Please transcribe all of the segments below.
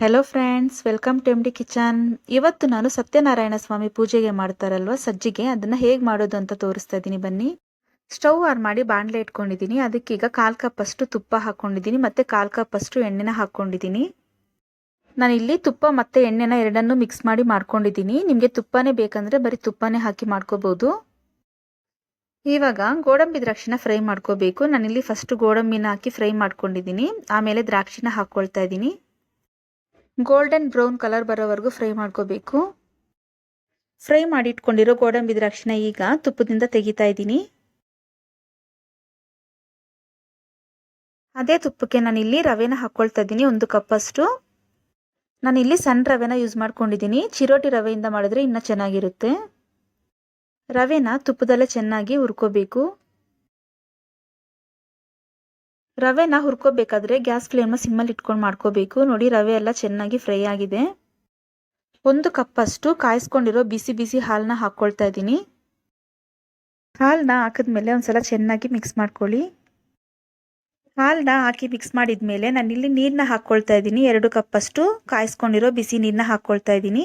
Hello friends welcome to M D kitchen ಇವತ್ತು ನಾನು ಸತ್ಯನಾರಾಯಣ ಸ್ವಾಮಿ ಪೂಜೆಗೆ ಮಾಡ್ತಾರಲ್ವ? ಸಜ್ಜಿಗೆ. ಅದನ್ನು ಹೇಗೆ ಮಾಡೋದು ಅಂತ ತೋರಿಸ್ತಾ ಇದ್ದೀನಿ. ಬನ್ನಿ. ಸ್ಟವ್ ಆನ್ ಮಾಡಿ ಬಾಣಲೆ ಇಟ್ಕೊಂಡಿದ್ದೀನಿ. ಅದಕ್ಕೀಗ ಕಾಲು ಕಪ್ ಅಷ್ಟು ತುಪ್ಪ ಹಾಕ್ಕೊಂಡಿದ್ದೀನಿ ಮತ್ತು ಕಾಲು ಕಪ್ ಅಷ್ಟು ಎಣ್ಣೆನ ಹಾಕ್ಕೊಂಡಿದ್ದೀನಿ ಇಲ್ಲಿ ತುಪ್ಪ ಮತ್ತು ಎಣ್ಣೆನ ಎರಡನ್ನೂ ಮಿಕ್ಸ್ ಮಾಡಿ ಮಾಡ್ಕೊಂಡಿದ್ದೀನಿ. ನಿಮಗೆ ತುಪ್ಪನೇ ಬೇಕಂದರೆ ಬರೀ ತುಪ್ಪನೇ ಹಾಕಿ ಮಾಡ್ಕೋಬೋದು. ಇವಾಗ ಗೋಡಂಬಿ ದ್ರಾಕ್ಷಿನ ಫ್ರೈ ಮಾಡ್ಕೋಬೇಕು. ನಾನಿಲ್ಲಿ ಫಸ್ಟ್ ಗೋಡಂಬಿನ ಹಾಕಿ ಫ್ರೈ ಮಾಡ್ಕೊಂಡಿದ್ದೀನಿ. ಆಮೇಲೆ ದ್ರಾಕ್ಷಿನ ಹಾಕ್ಕೊಳ್ತಾ ಇದ್ದೀನಿ. ಗೋಲ್ಡನ್ ಬ್ರೌನ್ ಕಲರ್ ಬರೋವರೆಗೂ ಫ್ರೈ ಮಾಡ್ಕೋಬೇಕು. ಫ್ರೈ ಮಾಡಿ ಇಟ್ಕೊಂಡಿರೋ ಗೋಡಂಬಿ ದ್ರಾಕ್ಷಿನ ಈಗ ತುಪ್ಪದಿಂದ ತೆಗಿತಾ ಇದ್ದೀನಿ. ಅದೇ ತುಪ್ಪಕ್ಕೆ ನಾನಿಲ್ಲಿ ರವೆನ ಹಾಕ್ಕೊಳ್ತಾ ಇದ್ದೀನಿ, ಒಂದು ಕಪ್ಪಷ್ಟು ನಾನಿಲ್ಲಿ ಸಣ್ಣ ರವೆನ ಯೂಸ್ ಮಾಡ್ಕೊಂಡಿದ್ದೀನಿ. ಚಿರೋಟಿ ರವೆಯಿಂದ ಮಾಡಿದ್ರೆ ಇನ್ನೂ ಚೆನ್ನಾಗಿರುತ್ತೆ. ರವೆನ ತುಪ್ಪದಲ್ಲೇ ಚೆನ್ನಾಗಿ ಹುರ್ಕೋಬೇಕು. ರವೆನ ಹುರ್ಕೋಬೇಕಾದ್ರೆ ಗ್ಯಾಸ್ ಫ್ಲೇಮ್ನ ಸಿಮ್ಮಲ್ಲಿ ಇಟ್ಕೊಂಡು ಮಾಡ್ಕೋಬೇಕು. ನೋಡಿ ರವೆ ಎಲ್ಲ ಚೆನ್ನಾಗಿ ಫ್ರೈ ಆಗಿದೆ. ಒಂದು ಕಪ್ಪಷ್ಟು ಕಾಯಿಸ್ಕೊಂಡಿರೋ ಬಿಸಿ ಬಿಸಿ ಹಾಲನ್ನ ಹಾಕ್ಕೊಳ್ತಾ ಇದ್ದೀನಿ. ಹಾಲನ್ನ ಹಾಕಿದ್ಮೇಲೆ ಒಂದ್ಸಲ ಚೆನ್ನಾಗಿ ಮಿಕ್ಸ್ ಮಾಡ್ಕೊಳ್ಳಿ. ಹಾಲನ್ನ ಹಾಕಿ ಮಿಕ್ಸ್ ಮಾಡಿದ್ಮೇಲೆ ನಾನಿಲ್ಲಿ ನೀರನ್ನ ಹಾಕ್ಕೊಳ್ತಾ ಇದ್ದೀನಿ. ಎರಡು ಕಪ್ಪಷ್ಟು ಕಾಯಿಸ್ಕೊಂಡಿರೋ ಬಿಸಿ ನೀರನ್ನ ಹಾಕ್ಕೊಳ್ತಾ ಇದ್ದೀನಿ.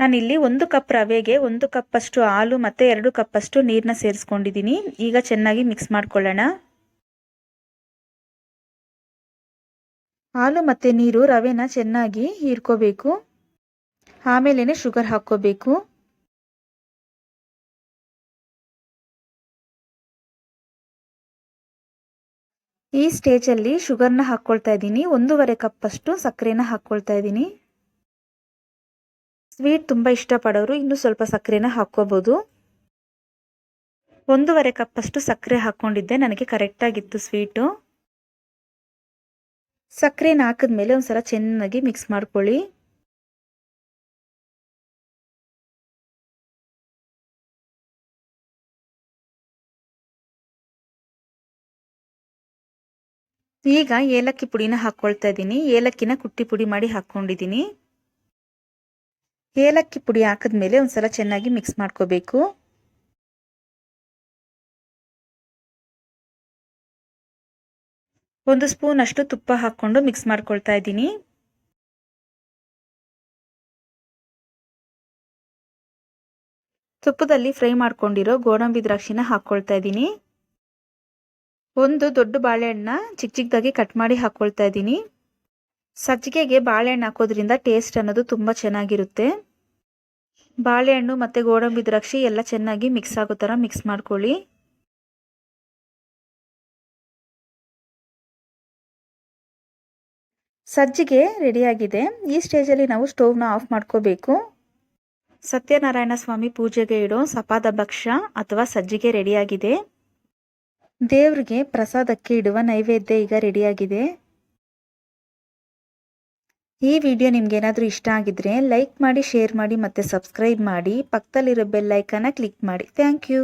ನಾನಿಲ್ಲಿ ಒಂದು ಕಪ್ ರವೆಗೆ ಒಂದು ಕಪ್ಪಷ್ಟು ಹಾಲು ಮತ್ತು ಎರಡು ಕಪ್ಪಷ್ಟು ನೀರನ್ನ ಸೇರಿಸ್ಕೊಂಡಿದ್ದೀನಿ. ಈಗ ಚೆನ್ನಾಗಿ ಮಿಕ್ಸ್ ಮಾಡ್ಕೊಳ್ಳೋಣ. ಹಾಲು ಮತ್ತು ನೀರು ರವೆನ ಚೆನ್ನಾಗಿ ಹೀರ್ಕೋಬೇಕು. ಆಮೇಲೆ ಶುಗರ್ ಹಾಕ್ಕೋಬೇಕು. ಈ ಸ್ಟೇಜಲ್ಲಿ ಶುಗರ್ನ ಹಾಕ್ಕೊಳ್ತಾ ಇದ್ದೀನಿ. ಒಂದೂವರೆ ಕಪ್ಪಷ್ಟು ಸಕ್ಕರೆನ ಹಾಕ್ಕೊಳ್ತಾ ಇದ್ದೀನಿ. ಸ್ವೀಟ್ ತುಂಬ ಇಷ್ಟಪಡೋರು ಇನ್ನೂ ಸ್ವಲ್ಪ ಸಕ್ಕರೆನ ಹಾಕ್ಕೋಬೋದು. ಒಂದೂವರೆ ಕಪ್ಪಷ್ಟು ಸಕ್ಕರೆ ಹಾಕ್ಕೊಂಡಿದ್ದೆ. ನನಗೆ ಕರೆಕ್ಟಾಗಿತ್ತು ಸ್ವೀಟು. ಸಕ್ಕರೆನ ಹಾಕಿದ್ಮೇಲೆ ಒಂದ್ಸಲ ಚೆನ್ನಾಗಿ ಮಿಕ್ಸ್ ಮಾಡ್ಕೊಳ್ಳಿ. ಈಗ ಏಲಕ್ಕಿ ಪುಡಿನ ಹಾಕ್ಕೊಳ್ತಾ ಇದ್ದೀನಿ. ಏಲಕ್ಕಿನ ಕುಟ್ಟಿ ಪುಡಿ ಮಾಡಿ ಹಾಕ್ಕೊಂಡಿದ್ದೀನಿ ಏಲಕ್ಕಿ ಪುಡಿ ಹಾಕಿದ್ಮೇಲೆ ಒಂದ್ಸಲ ಚೆನ್ನಾಗಿ ಮಿಕ್ಸ್ ಮಾಡ್ಕೋಬೇಕು. ಒಂದು ಸ್ಪೂನ್ ಅಷ್ಟು ತುಪ್ಪ ಹಾಕ್ಕೊಂಡು ಮಿಕ್ಸ್ ಮಾಡ್ಕೊಳ್ತಾ ಇದ್ದೀನಿ. ತುಪ್ಪದಲ್ಲಿ ಫ್ರೈ ಮಾಡ್ಕೊಂಡಿರೋ ಗೋಡಂಬಿ ದ್ರಾಕ್ಷಿನ ಹಾಕ್ಕೊಳ್ತಾ ಇದ್ದೀನಿ. ಒಂದು ದೊಡ್ಡ ಬಾಳೆಹಣ್ಣ ಚಿಕ್ಕ ಚಿಕ್ಕದಾಗಿ ಕಟ್ ಮಾಡಿ ಹಾಕ್ಕೊಳ್ತಾ ಇದ್ದೀನಿ. ಸಜ್ಜಿಗೆಗೆ ಬಾಳೆಹಣ್ಣು ಹಾಕೋದ್ರಿಂದ ಟೇಸ್ಟ್ ಅನ್ನೋದು ತುಂಬ ಚೆನ್ನಾಗಿರುತ್ತೆ. ಬಾಳೆಹಣ್ಣು ಮತ್ತು ಗೋಡಂಬಿ ದ್ರಾಕ್ಷಿ ಎಲ್ಲ ಚೆನ್ನಾಗಿ ಮಿಕ್ಸ್ ಆಗೋ ಥರ ಮಿಕ್ಸ್ ಮಾಡ್ಕೊಳ್ಳಿ. ಸಜ್ಜಿಗೆ ರೆಡಿಯಾಗಿದೆ. ಈ ಸ್ಟೇಜಲ್ಲಿ ನಾವು ಸ್ಟೋವ್ನ ಆಫ್ ಮಾಡ್ಕೋಬೇಕು. ಸತ್ಯನಾರಾಯಣ ಸ್ವಾಮಿ ಪೂಜೆಗೆ ಇಡೋ ಸಪಾದ ಭಕ್ಷ್ಯ ಅಥವಾ ಸಜ್ಜಿಗೆ ರೆಡಿಯಾಗಿದೆ. ದೇವ್ರಿಗೆ ಪ್ರಸಾದಕ್ಕೆ ಇಡುವ ನೈವೇದ್ಯ ಈಗ ರೆಡಿಯಾಗಿದೆ. ಈ ವಿಡಿಯೋ ನಿಮ್ಗೇನಾದರೂ ಇಷ್ಟ ಆಗಿದ್ರೆ ಲೈಕ್ ಮಾಡಿ, ಶೇರ್ ಮಾಡಿ ಮತ್ತು ಸಬ್ಸ್ಕ್ರೈಬ್ ಮಾಡಿ. ಪಕ್ಕದಲ್ಲಿರೋ ಬೆಲ್ ಐಕನ್ನ ಕ್ಲಿಕ್ ಮಾಡಿ. Thank you.